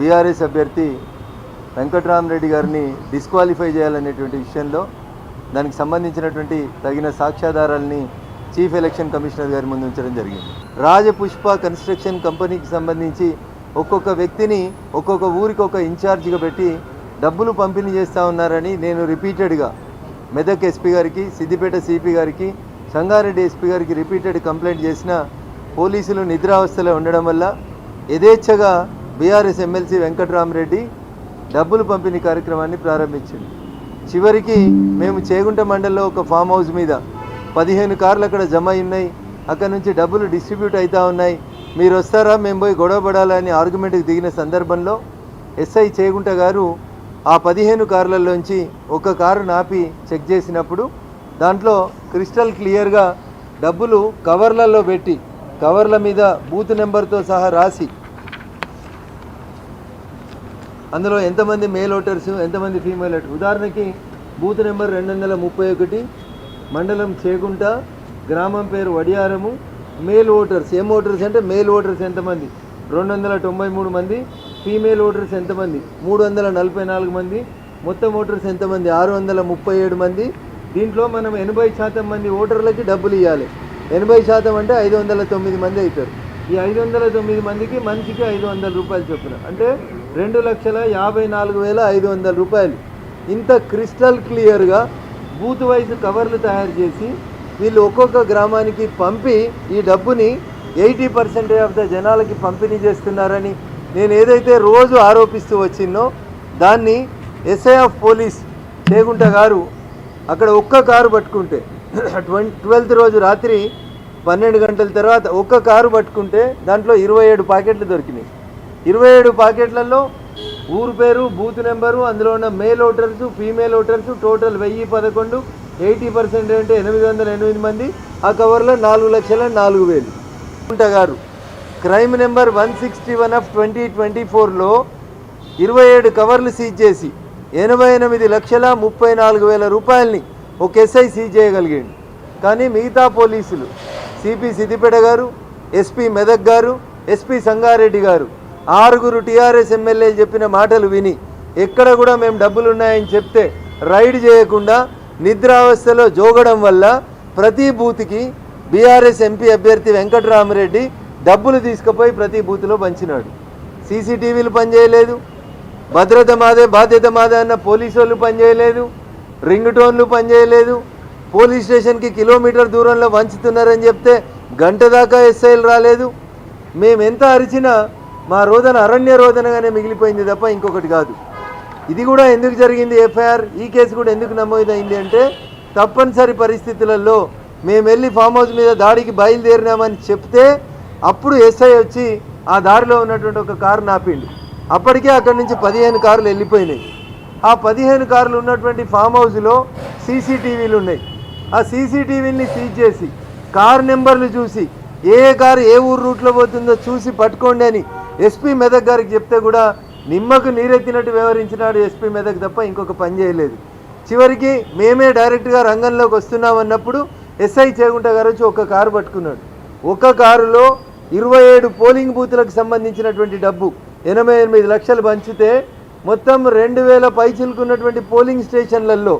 BRS అభ్యర్థి వెంకటరామరెడ్డి గారిని disqualify చేయాలనేటువంటి విషయంలో దానికి సంబంధించినటువంటి తగిన సాక్ష్యాధారాలని చీఫ్ ఎలక్షన్ కమిషనర్ గారి ముందు ఉంచడం జరిగింది. రాజపుష్ప కన్స్ట్రక్షన్ కంపెనీకి సంబంధించి ఒక్కొక్క వ్యక్తిని ఒక్కొక్క ఊరికి ఒక ఇన్ఛార్జిగా పెట్టి డబ్బులు పంపిణీ చేస్తూ ఉన్నారని నేను రిపీటెడ్గా మెదక్ ఎస్పీ గారికి సిద్దిపేట సిపి గారికి సంగారెడ్డి ఎస్పీ గారికి రిపీటెడ్ కంప్లైంట్ చేసిన పోలీసులు నిద్రావస్థలో ఉండడం వల్ల యథేచ్ఛగా బీఆర్ఎస్ ఎమ్మెల్సీ వెంకట్రామరెడ్డి డబ్బులు పంపిణీ కార్యక్రమాన్ని ప్రారంభించింది. చివరికి మేము చేగుంట మండలిలో ఒక ఫామ్ హౌస్ మీద పదిహేను కార్లు అక్కడ జమ అయి ఉన్నాయి అక్కడ నుంచి డబ్బులు డిస్ట్రిబ్యూట్ అవుతూ ఉన్నాయి. మీరు వస్తారా? మేము పోయి గొడవ పడాలని ఆర్గ్యుమెంట్కి దిగిన సందర్భంలో ఎస్ఐ చేగుంట గారు ఆ పదిహేను కార్లలోంచి ఒక కారు నాపి చెక్ చేసినప్పుడు దాంట్లో క్రిస్టల్ క్లియర్గా డబ్బులు కవర్లలో పెట్టి కవర్ల మీద బూత్ నెంబర్తో సహా రాసి అందులో ఎంతమంది మేల్ ఓటర్స్ ఎంతమంది ఫీమేల్ ఓటర్స్ ఉదాహరణకి బూత్ నెంబర్ రెండు వందల ముప్పై ఒకటి మండలం చేగుంట గ్రామం పేరు వడియారము మేల్ ఓటర్స్ ఏం ఓటర్స్ అంటే మేల్ ఓటర్స్ ఎంతమంది? రెండు వందల తొంభై మూడు మంది ఫీమేల్ ఓటర్స్ ఎంతమంది? మూడు వందల నలభై నాలుగు మంది మొత్తం ఓటర్స్ ఎంతమంది? ఆరు వందల ముప్పై ఏడు మంది. దీంట్లో మనం ఎనభై శాతం మంది ఓటర్లకి డబ్బులు ఇవ్వాలి ఎనభై శాతం అంటే ఐదు వందల తొమ్మిది మంది అవుతారు ఈ ఐదు వందల తొమ్మిది మందికి మనిషికి ఐదు వందల రూపాయలు చొప్పున. అంటే రెండు లక్షల యాభై నాలుగు వేల ఐదు వందల రూపాయలు. ఇంత క్రిస్టల్ క్లియర్గా బూత్ వైజ్ కవర్లు తయారు చేసి వీళ్ళు ఒక్కొక్క గ్రామానికి పంపి ఈ డబ్బుని ఎయిటీ పర్సెంటేజ్ ఆఫ్ ద జనాలకి పంపిణీ చేస్తున్నారని నేను ఏదైతే రోజు ఆరోపిస్తూ వచ్చిందో దాన్ని ఎస్ఐ ఆఫ్ పోలీస్ చేగుంట గారు అక్కడ ఒక్క కారు పట్టుకుంటే ట్వంటీ ట్వెల్త్ రోజు రాత్రి పన్నెండు గంటల తర్వాత ఒక్క కారు పట్టుకుంటే దాంట్లో ఇరవై ఏడు ప్యాకెట్లు దొరికినాయి. ఇరవై ఏడు ప్యాకెట్లలో ఊరు పేరు బూత్ నెంబరు అందులో ఉన్న male voters female voters total వెయ్యి పదకొండు ఎయిటీ పర్సెంట్ అంటే ఎనిమిది వందల ఎనిమిది మంది. ఆ కవర్లో నాలుగు లక్షల నాలుగు వేలు. గారు crime number one sixty one of twenty twenty ఫోర్లో ఇరవై ఏడు కవర్లు సీజ్ చేసి ఎనభై ఎనిమిది లక్షల ముప్పై నాలుగు వేల రూపాయలని ఒక ఎస్ఐ సీజ్ చేయగలిగాడు. కానీ మిగతా పోలీసులు సిపి సిద్దిపేట గారు ఎస్పీ మెదక్ గారు ఎస్పీ సంగారెడ్డి గారు ఆరుగురు టీఆర్ఎస్ ఎమ్మెల్యేలు చెప్పిన మాటలు విని ఎక్కడ కూడా మేము డబ్బులు ఉన్నాయని చెప్తే రైడ్ చేయకుండా నిద్రావస్థలో జోగడం వల్ల ప్రతి బూత్కి బీఆర్ఎస్ ఎంపీ అభ్యర్థి వెంకటరామరెడ్డి డబ్బులు తీసుకుపోయి ప్రతి బూత్లో పంచినాడు. సీసీటీవీలు పనిచేయలేదు. భద్రత మాదే బాధ్యత మాదే అన్న పోలీసు వాళ్ళు పనిచేయలేదు. రింగ్ టోన్లు పనిచేయలేదు. పోలీస్ స్టేషన్కి కిలోమీటర్ దూరంలో వంచుతున్నారని చెప్తే గంట దాకా ఎస్ఐలు రాలేదు. మేము ఎంత అరిచినా మా రోదన అరణ్య రోదనగానే మిగిలిపోయింది తప్ప ఇంకొకటి కాదు. ఇది కూడా ఎందుకు జరిగింది ఎఫ్ఐఆర్? ఈ కేసు కూడా ఎందుకు నమోదైంది అంటే తప్పనిసరి పరిస్థితులలో మేము వెళ్ళి ఫామ్ హౌస్ మీద దాడికి బయలుదేరినామని చెప్తే అప్పుడు ఎస్ఐ వచ్చి ఆ దారిలో ఉన్నటువంటి ఒక కారు నాపిండు. అప్పటికే అక్కడి నుంచి పదిహేను కార్లు వెళ్ళిపోయినాయి. ఆ పదిహేను కార్లు ఉన్నటువంటి ఫామ్ హౌస్లో సీసీటీవీలు ఉన్నాయి. ఆ సీసీటీవీని సీజ్ చేసి కార్ నెంబర్లు చూసి ఏ కారు ఏ ఊరు రూట్లో పోతుందో చూసి పట్టుకోండి అని ఎస్పీ మెదక్ గారికి చెప్తే కూడా నిమ్మకు నీరెత్తినట్టు వ్యవహరించినాడు ఎస్పీ మెదక్ తప్ప ఇంకొక పని చేయలేదు. చివరికి మేమే డైరెక్ట్గా రంగంలోకి వస్తున్నామన్నప్పుడు ఎస్ఐ చేగుంట గారు వచ్చి ఒక కారు పట్టుకున్నాడు. ఒక కారులో ఇరవై ఏడు పోలింగ్ బూత్లకు సంబంధించినటువంటి డబ్బు ఎనభై ఎనిమిది లక్షలు పంచితే మొత్తం రెండు వేల పైచిలుకున్నటువంటి పోలింగ్ స్టేషన్లలో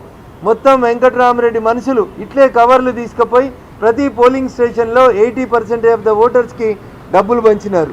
మొత్తం వెంకటరామరెడ్డి మనుషులు ఇట్లే కవర్లు తీసుకుపోయి ప్రతి పోలింగ్ స్టేషన్లో ఎయిటీ పర్సెంట్ ఆఫ్ ద ఓటర్స్కి డబ్బులు పంచినారు.